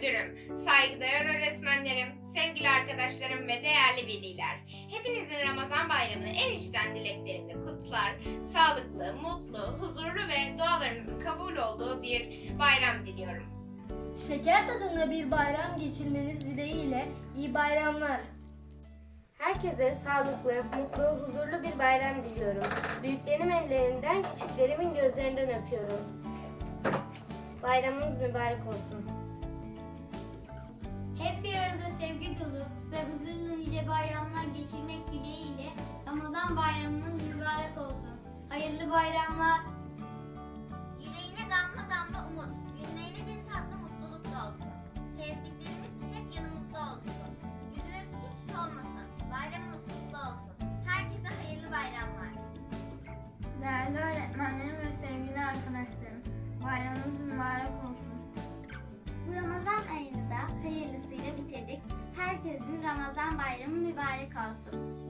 müdürüm, saygıdeğer öğretmenlerim, sevgili arkadaşlarım ve değerli veliler. Hepinizin Ramazan bayramını en içten dileklerimle kutlar. Sağlıklı, mutlu, huzurlu ve dualarınızın kabul olduğu bir bayram diliyorum. Şeker tadında bir bayram geçirmeniz dileğiyle iyi bayramlar. Herkese sağlıklı, mutlu, huzurlu bir bayram diliyorum. Büyüklerimin ellerinden, küçüklerimin gözlerinden öpüyorum. Bayramınız mübarek olsun. Ve huzurlu nice bayramlar geçirmek dileğiyle Ramazan bayramınız mübarek olsun. Hayırlı bayramlar. Yüreğine damla damla umut, günlerine bin tatlı mutluluk dolsun. Sevdiklerimiz hep yanımızda olsun. Yüzünüz hiç solmasın, bayramınız kutlu olsun. Herkese hayırlı bayramlar. Değerli öğretmenlerim Ramazan bayramı mübarek olsun.